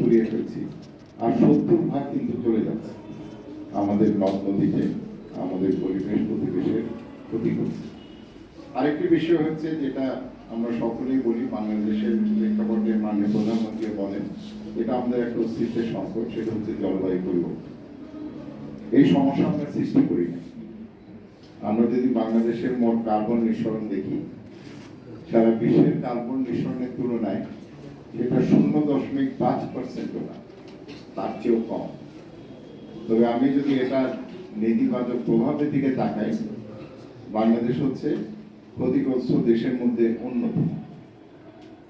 পুড়িয়ে ফেলছি। আর সত্তর ভাগ কিন্তু চলে যাচ্ছে। আমাদের নদ নদীতে আমাদের পরিবেশ প্রতিবেশের ক্ষতি করছে। আরেকটি বিষয় হচ্ছে যেটা আমরা সকলেই বলি, বাংলাদেশের প্রেক্ষাপটে মাননীয় প্রধানমন্ত্রী বলেন, এটা আমাদের একটা অস্তিত্বের সংকট, সেটা হচ্ছে জলবায়ু পরিবর্তন। এই সমস্যা আমরা সৃষ্টি করি না। আমরা যদি বাংলাদেশের মোট কার্বন নিঃসরণ দেখি, সারা বিশ্বের কার্বন নিঃসরণের তুলনায় সেটা শূন্য দশমিক পাঁচ পার্সেন্ট না তার চেয়েও কম। তবে আমি যদি এটা নেতিবাচক প্রভাবের দিকে তাকাই, বাংলাদেশ হচ্ছে ক্ষতিগ্রস্ত দেশের মধ্যে অন্যতম।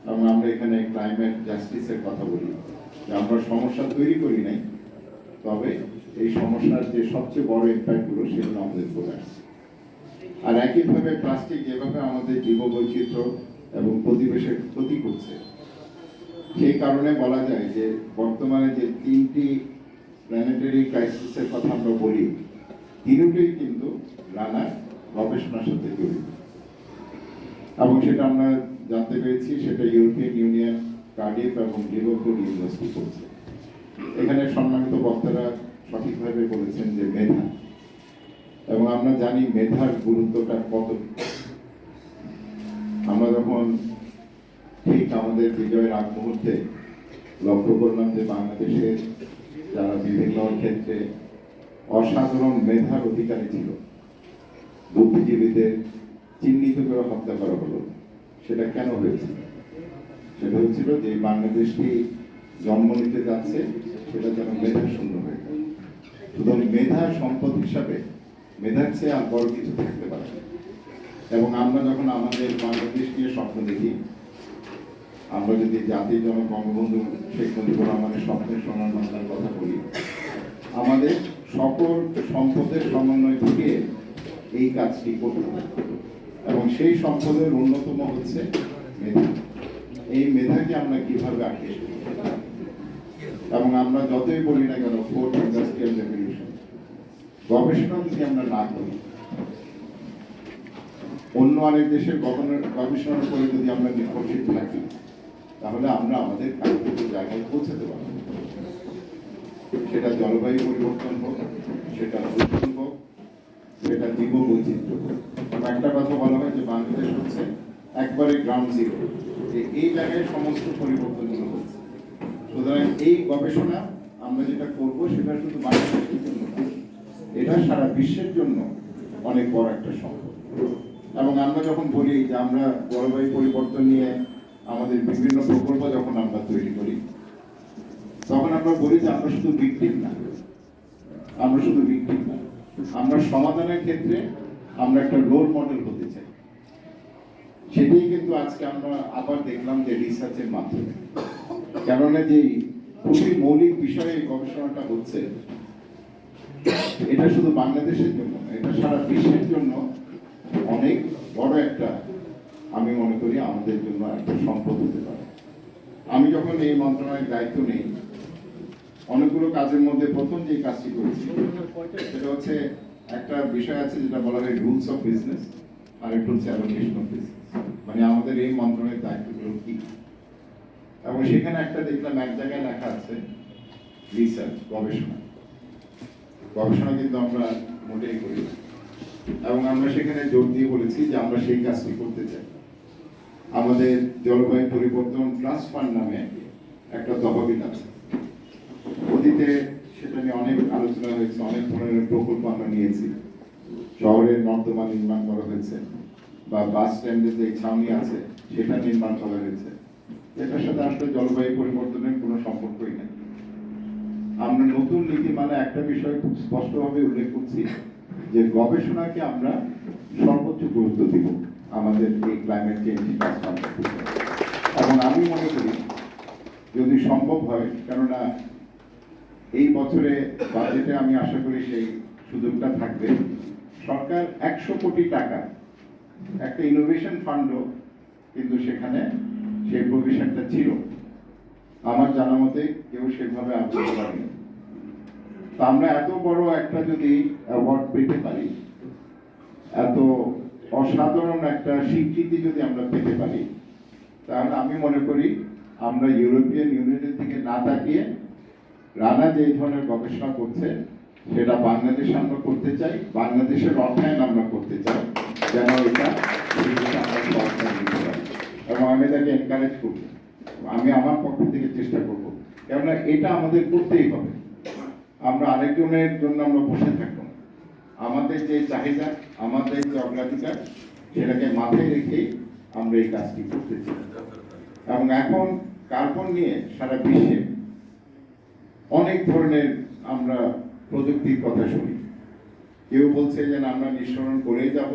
এবং আমরা এখানে ক্লাইমেট জাস্টিসের কথা বলি, যে আমরা সমস্যা তৈরি করি নাই, তবে এই সমস্যার যে সবচেয়ে বড় ইম্প্যাক্টগুলো সেগুলো আমাদের চলে আসছে। আর একইভাবে প্লাস্টিক যেভাবে আমাদের জীববৈচিত্র্য এবং পরিবেশের ক্ষতি করছে সেই কারণে বলা যায় যে বর্তমানে যে তিনটি প্ল্যানেটারি ক্রাইসিসের কথা আমরা বলি তিনটেই কিন্তু নানা গবেষণার সাথে জড়িত। এবং সেটা আমরা জানতে পেরেছি, সেটা ইউরোপিয়ান ইউনিয়ন, কার্ডিফ এবং লিভারপুল ইউনিভার্সিটি করছে এখানে সম্মানিত বক্তারা সঠিকভাবে বলেছেন যে মেধা। এবং আমরা জানি মেধার গুরুত্বটা কত আমরা যখন আমাদের বিজয়ের আগ মুহূর্তে লক্ষ্য করলাম যে বাংলাদেশের যারা বিভিন্ন ক্ষেত্রে অসাধারণ মেধার অধিকারী ছিল, বুদ্ধিজীবীদের চিহ্নিত করে হত্যা করা হলো। সেটা কেন হয়েছিল সেটা হচ্ছিল যে বাংলাদেশটি জন্ম নিতে যাচ্ছে, সেটা যেন মেধা শূন্য হয়ে যায়। সুতরাং মেধা সম্পদ হিসাবে মেধার চেয়ে আর বড় কিছু থাকতে পারে। এবং আমরা যখন আমাদের বাংলাদেশ নিয়ে স্বপ্ন দেখি আমরা যদি জাতির জনক বঙ্গবন্ধু শেখ মুজিবুর রহমানের স্বপ্নের সোনার বাংলার কথা বলি, আমাদের সকল সম্পদের সমন্বয় ঘটিয়ে এই কাজটি করতে এবং সেই সম্পদের অন্যতম হচ্ছে মেধা। এই মেধাকে আমরা কীভাবে আকৃষ্ট এবং আমরা যতই বলি না কেন ফোর্থ ইন্ডাস্ট্রিয়াল রেভলিউশন গবেষণা যদি আমরা না করি, অন্য আরেক দেশের গবেষণার উপরে যদি আমরা নির্ভরশীল থাকি তাহলে আমরা আমাদের কাঙ্ক্ষিত জায়গায় পৌঁছাতে পারব। সেটা জলবায়ু পরিবর্তন হোক, সেটা দূষণ হোক, সেটা জীব বৈচিত্র্য হোক একটা কথা বলা হয় যে বাংলাদেশ হচ্ছে একবারে গ্রাউন্ড জিরো যে এই জায়গায় সমস্ত পরিবর্তনগুলো হচ্ছে। সুতরাং এই গবেষণা আমরা যেটা করব সেটা শুধু বাংলাদেশের জন্য এটা সারা বিশ্বের জন্য অনেক বড় একটা সম্পদ। এবং আমরা যখন বলি যে আমরা জলবায়ু পরিবর্তন নিয়ে আমাদের বিভিন্ন প্রকল্প যখন আমরা তৈরি করি, তখন আমরা বলি যে আমরা শুধু ভিকটিম না। আমরা শুধু ভিকটিম না। আমরা সমাধানের ক্ষেত্রে আমরা একটা রোল মডেল হতে চাই। সেটাই কিন্তু আজকে আমরা আবার দেখলাম যে রিসার্চের মাধ্যমে। কেননা যে খুবই মৌলিক বিষয়ে গবেষণাটা হচ্ছে, এটা শুধু বাংলাদেশের জন্য এটা সারা বিশ্বের জন্য অনেক বড় একটা আমি মনে করি আমাদের জন্য একটা সম্পদ হতে পারে। আমি যখন এই মন্ত্রণালয়ের দায়িত্ব নেই, অনেকগুলো কাজের মধ্যে প্রথম যে কাজটি করেছি, সেটা হচ্ছে একটা বিষয় আছে যেটা বলা হয় রুলস অফ বিজনেস আর একটু হচ্ছে অ্যালোকেশন অফ বিজনেস মানে আমাদের এই মন্ত্রণালয়ের দায়িত্বগুলো কি? এবং সেখানে একটা দেখলাম এক জায়গায় লেখা আছে রিসার্চ গবেষণা। গবেষণা কিন্তু আমরা মোটেই করি এবং আমরা সেখানে জোর দিয়ে বলেছি যে আমরা সেই কাজটি করতে চাই। আমাদের জলবায়ু পরিবর্তন ট্রাস্ট ফান্ড নামে একটা তহবিল আছে। অতীতে সেটা নিয়ে অনেক আলোচনা হয়েছে, অনেক ধরনের প্রকল্প আমরা নিয়েছি। শহরের নর্দমা নির্মাণ করা হয়েছে বা বাস স্ট্যান্ডে যে ছাউনি আছে, সেটা নির্মাণ করা হয়েছে। এটার সাথে আসলে জলবায়ু পরিবর্তনের কোনো সম্পর্কই নেই। আমরা নতুন নীতিমালা একটা বিষয় খুব স্পষ্টভাবে উল্লেখ করছি যে গবেষণাকে আমরা সর্বোচ্চ গুরুত্ব দিব। আমাদের এই ক্লাইমেট চেঞ্জ এবং আমি মনে করি, যদি সম্ভব হয়, কেননা এই বছরে বাজেটে আমি আশা করি সেই সুযোগটা থাকবে। সরকার একশো কোটি টাকা, একটা ইনোভেশন ফান্ডও কিন্তু সেখানে সেই প্রভিশনটা ছিল। আমার জানা মতে কেউ সেভাবে আগ্রহ করেনি তা আমরা এত বড় একটা যদি অ্যাওয়ার্ড পেতে পারি, এত অসাধারণ একটা স্বীকৃতি যদি আমরা পেতে পারি, তাহলে আমি মনে করি আমরা ইউরোপিয়ান ইউনিয়নের দিকে না তাকিয়ে রানা যে ধরনের গবেষণা করছে, সেটা বাংলাদেশে আমরা করতে চাই, বাংলাদেশের অর্থায়ন আমরা করতে চাই, যেন এটা এবং আমি তাকে এনকারেজ করব। আমি আমার পক্ষ থেকে চেষ্টা করব। কেননা এটা আমাদের করতেই হবে। আমরা আরেকজনের জন্য আমরা বসে থাকব। আমাদের যে চাহিদা আমাদের অগ্রাধিকার সেটাকে মাথায় রেখেই আমরা এই কাজটি করতে এবং এখন কার্বন নিয়ে সারা বিশ্বে অনেক ধরনের আমরা প্রযুক্তির কথা শুনি। কেউ বলছে যে আমরা নিঃসরণ করেই যাব,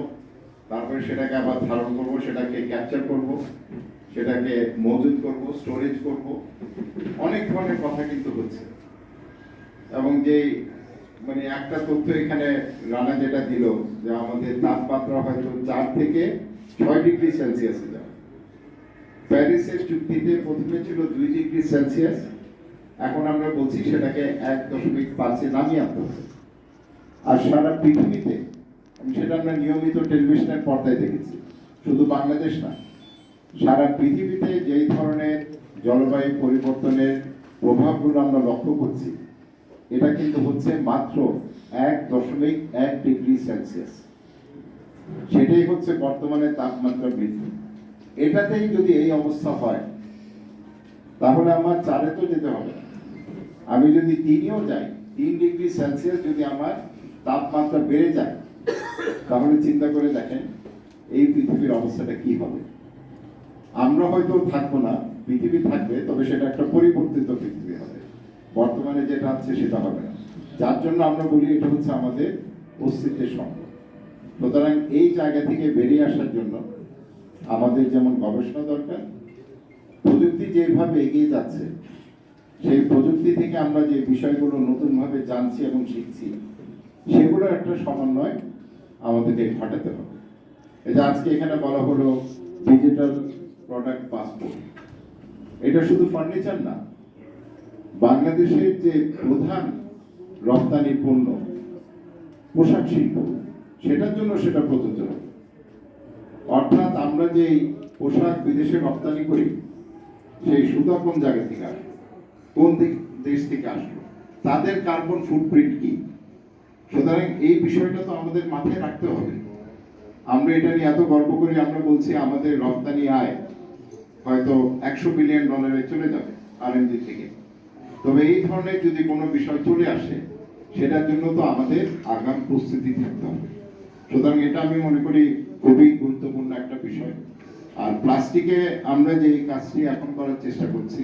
তারপরে সেটাকে আবার ধারণ করব, সেটাকে ক্যাপচার করব, সেটাকে মজুদ করব স্টোরেজ করব। অনেক ধরনের কথা কিন্তু হচ্ছে। এবং যে মানে একটা তথ্য এখানে রানা যেটা দিল, যে আমাদের তাপমাত্রা হয়তো চার থেকে ছয় ডিগ্রি প্যারিসের চুক্তিতে প্রথমে ছিল দুই ডিগ্রি সেলসিয়াস। এখন আমরা বলছি সেটাকে এক দশমিক পাঁচে নামিয়ে আনতে আর সারা পৃথিবীতে সেটা আমরা নিয়মিত টেলিভিশনের পর্দায় দেখেছি, শুধু বাংলাদেশ না, সারা পৃথিবীতে যেই ধরনের জলবায়ু পরিবর্তনের প্রভাবগুলো আমরা লক্ষ্য করছি এটা কিন্তু হচ্ছে মাত্র এক দশমিক এক ডিগ্রি সেলসিয়াস। সেটাই হচ্ছে বর্তমানে তাপমাত্রা বৃদ্ধি। এটাতেই যদি এই অবস্থা হয়, তাহলে আমার চারে তো যেতে হবে। আমি যদি তিনেও যাই, তিন ডিগ্রি সেলসিয়াস যদি আমার তাপমাত্রা বেড়ে যায়, তাহলে চিন্তা করে দেখেন এই পৃথিবীর অবস্থাটা কি হবে। আমরা হয়তো থাকব না, পৃথিবী থাকবে, তবে সেটা একটা পরিবর্তিত পৃথিবী হবে। বর্তমানে যেটা আছে সেটা হবে না। যার জন্য আমরা বলি এটা হচ্ছে আমাদের অস্তিত্বের সম্পদ সুতরাং এই জায়গা থেকে বেরিয়ে আসার জন্য আমাদের যেমন গবেষণা দরকার, প্রযুক্তি যেভাবে এগিয়ে যাচ্ছে, সেই প্রযুক্তি থেকে আমরা যে বিষয়গুলো নতুনভাবে জানছি এবং শিখছি সেগুলো একটা সমন্বয় আমাদেরকে ঘটাতে হবে। যে আজকে এখানে বলা হলো ডিজিটাল প্রোডাক্ট পাসপোর্ট এটা শুধু ফার্নিচার না বাংলাদেশের যে প্রধান রপ্তানি পণ্য, পোশাক শিল্প, সেটার জন্য সেটা প্রযোজ্য। অর্থাৎ আমরা যে পোশাক বিদেশে রপ্তানি করি, সেই সুতা কোন জায়গা থেকে আসলো কোন দিক- দেশ থেকে আসলো, তাদের কার্বন ফুটপ্রিন্ট কি? সুতরাং এই বিষয়টা তো আমাদের মাথায় রাখতে হবে। আমরা এটা নিয়ে এত গর্ব করি আমরা বলছি, আমাদের রপ্তানি আয় হয়তো একশো বিলিয়ন ডলারে চলে যাবে আরএনজি থেকে। তবে এই ধরনের যদি কোনো বিষয় চলে আসে, সেটার জন্য তো আমাদের আগাম প্রস্তুতি থাকতে হবে। সুতরাং এটা আমি মনে করি খুবই গুরুত্বপূর্ণ একটা বিষয়। আর প্লাস্টিকে আমরা যে কাজটি এখন করার চেষ্টা করছি,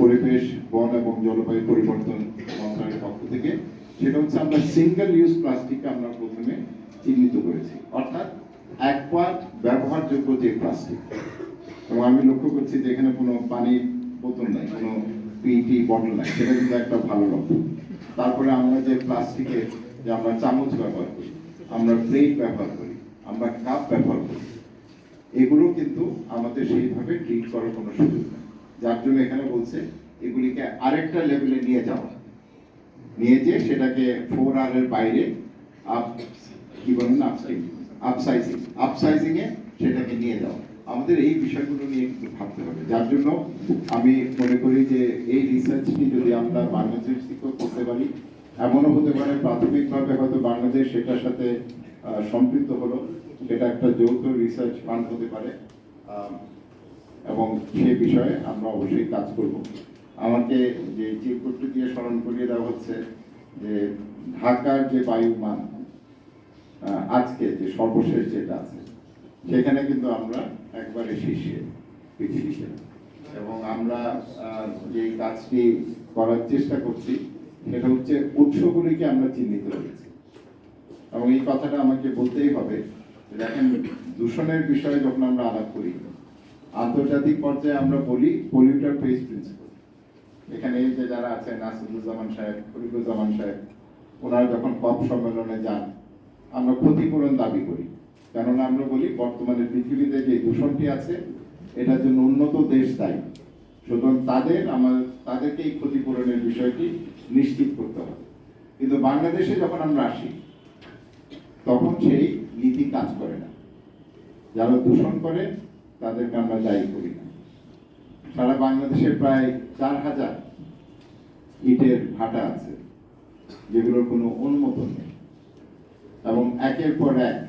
পরিবেশ, বন এবং জলবায়ু পরিবর্তন মন্ত্রণালয়ের পক্ষ থেকে, সেটা হচ্ছে আমরা সিঙ্গেল ইউজ প্লাস্টিক আমরা প্রথমে চিহ্নিত করেছি। অর্থাৎ একবার ব্যবহারযোগ্য যে প্লাস্টিক এবং আমি লক্ষ্য করছি যে এখানে কোনো পানির বোতল নাই, কোনো পিটি বটল নাই সেটা কিন্তু একটা ভালো লক্ষণ। তারপরে আমরা যে প্লাস্টিকের যে আমরা চামচ ব্যবহার করি, আমরা প্লেট ব্যবহার করি, আমরা কাপ ব্যবহার করি, এগুলো কিন্তু আমাদের সেইভাবে ট্রিট করার কোনো সুযোগ নেই। যার জন্য এখানে বলছে, এগুলিকে আরেকটা লেভেলে নিয়ে যাওয়া। নিয়ে যেয়ে সেটাকে ফোর আর এর বাইরে আপ কি বলেন আপসাইজিং আপসাইজিং আপসাইজিং এ সেটাকে নিয়ে যাওয়া। আমাদের এই বিষয়গুলো নিয়ে একটু ভাবতে হবে। যার জন্য আমি মনে করি যে এই রিসার্চটি যদি আমরা বাংলাদেশ থেকেও করতে পারি, এমনও হতে পারে প্রাথমিকভাবে হয়তো বাংলাদেশ সেটার সাথে সম্পৃক্ত হলো। সেটা একটা যৌথ রিসার্চ ফান্ড হতে পারে এবং সে বিষয়ে আমরা অবশ্যই কাজ করব। আমাকে যে চিরকুটটি দিয়ে স্মরণ করিয়ে দেওয়া হচ্ছে যে ঢাকার যে বায়ু মান আজকে যে সর্বশেষ যেটা আছে, সেখানে কিন্তু আমরা একবারে শীর্ষে পৃথিবীতে এবং আমরা যে কাজটি করার চেষ্টা করছি, সেটা হচ্ছে উৎসগুলিকে আমরা চিহ্নিত করেছি। এবং এই কথাটা আমাকে বলতেই হবে দেখেন, দূষণের বিষয়ে যখন আমরা আলাপ করি, আন্তর্জাতিক পর্যায়ে আমরা বলি পলিউটার পেস প্রিন্সিপাল এখানে যে যারা আছেন নাসিরুজ্জামান সাহেব, ফরিদুজ্জামান সাহেব, ওনারা যখন কপ সম্মেলনে যান, আমরা ক্ষতিপূরণ দাবি করি। কেননা আমরা বলি বর্তমানে পৃথিবীতে যে দূষণটি আছে, এটার জন্য উন্নত দেশ দায়ী। সুতরাং তাদের আমার তাদেরকে এই ক্ষতিপূরণের বিষয়টি নিশ্চিত করতে হবে। কিন্তু বাংলাদেশে যখন আমরা আসি, তখন সেই নীতি কাজ করে না। যারা দূষণ করে, তাদেরকে আমরা দায়ী করি না। সারা বাংলাদেশে প্রায় চার হাজার ইটের ভাটা আছে, যেগুলোর কোনো অনুমোদন নেই। এবং একের পর এক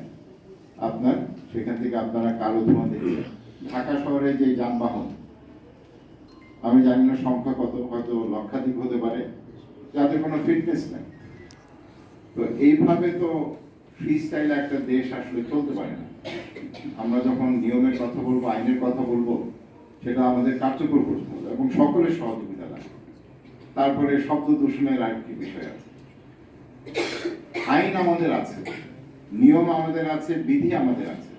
আপনার, সেখান থেকে আপনারা কালো ধোঁয়া দেখবেন ঢাকা শহরে যে যানবাহন, আমি জানি না সংখ্যা কত, হয়তো লক্ষাধিক হতে পারে, যাতে কোনো ফিটনেস নেই। তো এইভাবে তো ফ্রি স্টাইল একটা দেশ আসলে চলতে পারে না। আমরা যখন নিয়মের কথা বলব, আইনের কথা বলব, সেটা আমাদের কার্যকর করতে হবে এবং সকলের সহযোগিতা লাগে তারপরে শব্দ দূষণের আরেকটি বিষয় আছে। আইন আমাদের আছে। নিয়ম আমাদের আছে, বিধি আমাদের আছে।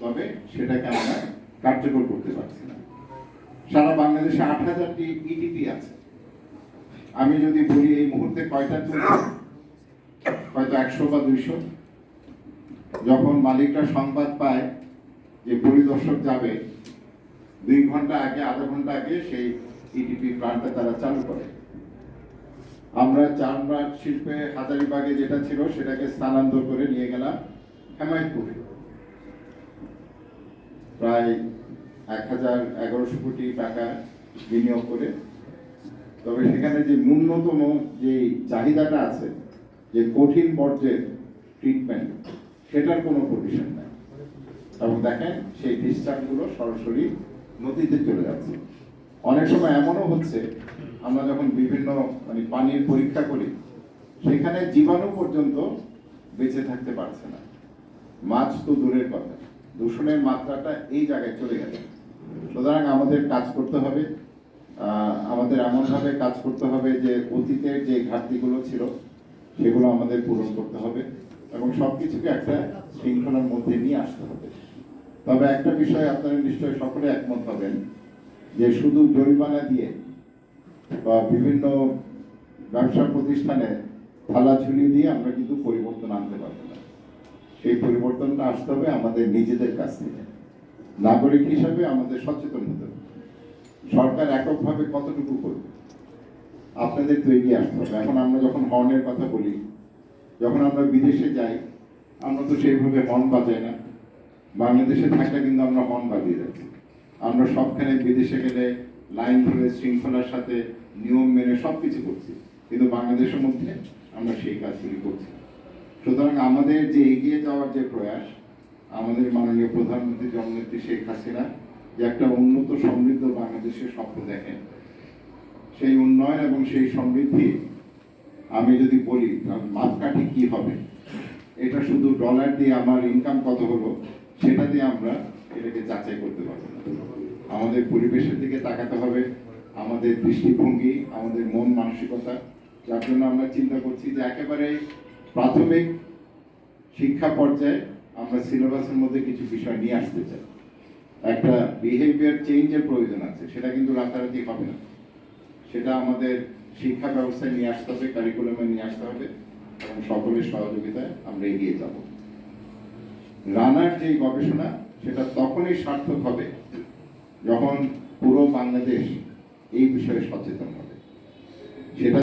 তবে সেটাকে আমরা কার্যকর করতে পারছি না। সারা বাংলাদেশে আট হাজারটি ইটিপি আছে। আমি যদি বলি এই মুহূর্তে কয়টা চলছে? হয়তো একশো বা দুইশো। যখন মালিকরা সংবাদ পায় যে পরিদর্শক যাবে, দুই ঘণ্টা আগে, আধা ঘণ্টা আগে সেই ইটিপি প্ল্যান্টটা তারা চালু করে। আমরা চারবাগ শিল্পে হাজারিবাগে যেটা ছিল সেটাকে স্থানান্তর করে নিয়ে গেলাম হেমায়তপুরে। প্রায় এক হাজার এগারোশো কোটি টাকা বিনিয়োগ করে। তবে সেখানে যে ন্যূনতম যে চাহিদাটা আছে, যে কঠিন বর্জ্যের ট্রিটমেন্ট সেটার কোনো প্রভিশন নাই। এবং দেখেন, সেই ডিসচার্জগুলো সরাসরি নদীতে চলে যাচ্ছে। অনেক সময় এমনও হচ্ছে আমরা যখন বিভিন্ন মানে পানির পরীক্ষা করি, সেখানে জীবাণু পর্যন্ত বেঁচে থাকতে পারছে না। মাছ তো দূরের কথা। দূষণের মাত্রাটা এই জায়গায় চলে গেছে। সুতরাং আমাদের কাজ করতে হবে। আমাদের এমনভাবে কাজ করতে হবে যে অতীতের যে ঘাটতিগুলো ছিল, সেগুলো আমাদের পূরণ করতে হবে এবং সব কিছুকে একটা শৃঙ্খলার মধ্যে নিয়ে আসতে হবে। তবে একটা বিষয় আপনারা নিশ্চয়ই সকলে একমত হবেন যে শুধু জরিমানা দিয়ে বা বিভিন্ন ব্যবসা প্রতিষ্ঠানে থালা ঝুলি দিয়ে আমরা কিন্তু পরিবর্তন আনতে পারব না। সেই পরিবর্তনটা আসতে হবে আমাদের নিজেদের কাছ থেকে। নাগরিক হিসাবে আমাদের সচেতন হতে হবে। সরকার এককভাবে কতটুকু করবে? আপনাদের তো এগিয়ে আসতে হবে। এখন আমরা যখন হর্নের কথা বলি, যখন আমরা বিদেশে যাই, আমরা তো সেইভাবে হর্ন বাজাই না। বাংলাদেশে থাকলে কিন্তু আমরা হর্ন বাজিয়ে যাচ্ছি। আমরা সবখানে বিদেশে গেলে লাইন ধরে শৃঙ্খলার সাথে নিয়ম মেনে সব কিছু করছি। কিন্তু বাংলাদেশের মধ্যে আমরা সেই কাজগুলি করছি সুতরাং আমাদের যে এগিয়ে যাওয়ার যে প্রয়াস, আমাদের মাননীয় প্রধানমন্ত্রী জননেত্রী শেখ হাসিনা যে একটা উন্নত সমৃদ্ধ বাংলাদেশের স্বপ্ন দেখেন। সেই উন্নয়ন এবং সেই সমৃদ্ধি আমি যদি বলি মাপকাঠি কি হবে? এটা শুধু ডলার দিয়ে আমার ইনকাম কত হলো, সেটা দিয়ে আমরা এটাকে যাচাই করতে পারব আমাদের পরিবেশের দিকে তাকাতে হবে, আমাদের দৃষ্টিভঙ্গি, আমাদের মন মানসিকতা, যার জন্য আমরা চিন্তা করছি যে একেবারে প্রাথমিক শিক্ষা পর্যায়ে আমরা সিলেবাসের মধ্যে কিছু বিষয় নিয়ে আসতে চাই। একটা বিহেভিয়ার চেঞ্জের প্রয়োজন আছে, সেটা কিন্তু রাতারাতি হবে না। সেটা আমাদের শিক্ষা ব্যবস্থায় নিয়ে আসতে হবে কারিকুলামে নিয়ে আসতে হবে, এবং সকলের সহযোগিতায় আমরা এগিয়ে যাব। রানার যে গবেষণা, সেটা তখনই সার্থক হবে যখন পুরো বাংলাদেশ এই বিষয়ে সচেতন হবে সেটা